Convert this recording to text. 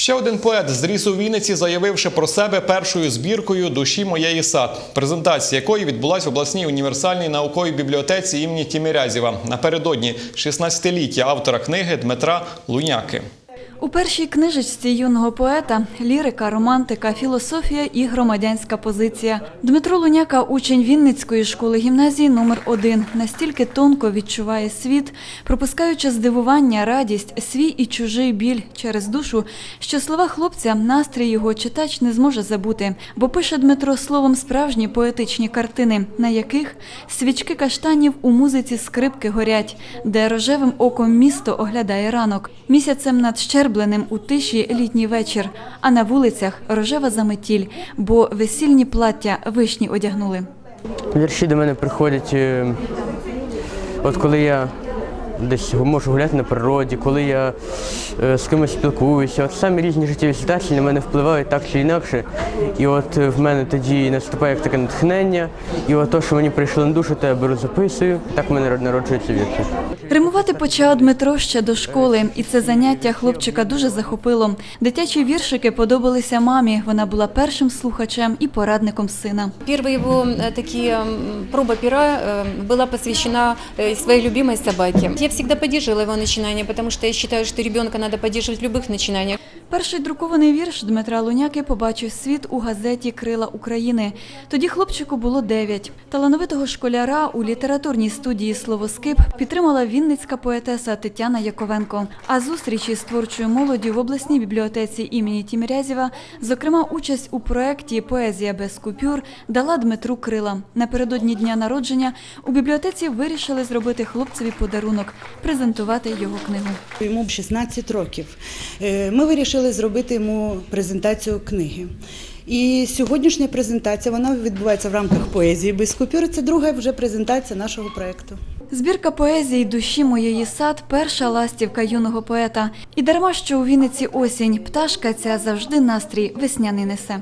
Ще один поет зріс у Вінниці, заявивши про себе першою збіркою Душі моєї сад, презентація якої відбулась в обласній універсальній науковій бібліотеці імені Тімірязєва напередодні 16-ліття автора книги Дмитра Луняки. У першій книжечці юного поета лірика, романтика, філософія і громадянська позиція. Дмитро Луняка, учень Вінницької школи гімназії номер 1 настільки тонко відчуває світ, пропускаючи здивування, радість, свій і чужий біль через душу, що слова хлопця настрій його читач не зможе забути, бо пише Дмитро словом справжні поетичні картини, на яких свічки каштанів у музиці скрипки горять, де рожевим оком місто оглядає ранок, місяцем над щербленим у тиші літній вечір, а на вулицях рожева заметіль, бо весільні плаття вишні одягнули. Вірші до мене приходять, е, от коли я десь можу гуляти на природі, коли я е, з кимось спілкуюся. От самі різні життєві ситуації на мене впливають так чи інакше. І от е, в мене тоді наступає як таке натхнення, і от то, що мені прийшло на душу, то я беру записую. Так в мене народжуються вірші Римувати почав Дмитро ще до школи, і це заняття хлопчика дуже захопило. Дитячі віршики подобалися мамі. Вона була першим слухачем і порадником сина. Первые его э, такие м, проба пера э, была посвящена э, своей любимой собаке. Я всегда поддерживала его начинания, потому что я считаю, что ребенка надо поддерживать в любых начинаниях. Перший друкований вірш Дмитра Луняки побачив світ у газеті Крила України. Тоді хлопчику було дев'ять. Талановитого школяра у літературній студії Словоскип підтримала вінницька поетеса Тетяна Яковенко. А зустрічі з творчою молоддю в обласній бібліотеці імені Тімірязєва, зокрема, участь у проєкті Поезія без купюр дала Дмитру Крила. Напередодні дня народження у бібліотеці вирішили зробити хлопцеві подарунок презентувати його книгу. Йому б 16 років. Е, Ми вирішили зробити йому презентацію книги. І сьогоднішня презентація вона відбувається в рамках поезії без купюр. Це друга вже презентація нашого проєкту. Збірка поезії душі моєї сад перша ластівка юного поета. І дарма, що у Вінниці осінь, пташка ця завжди настрій весняний несе.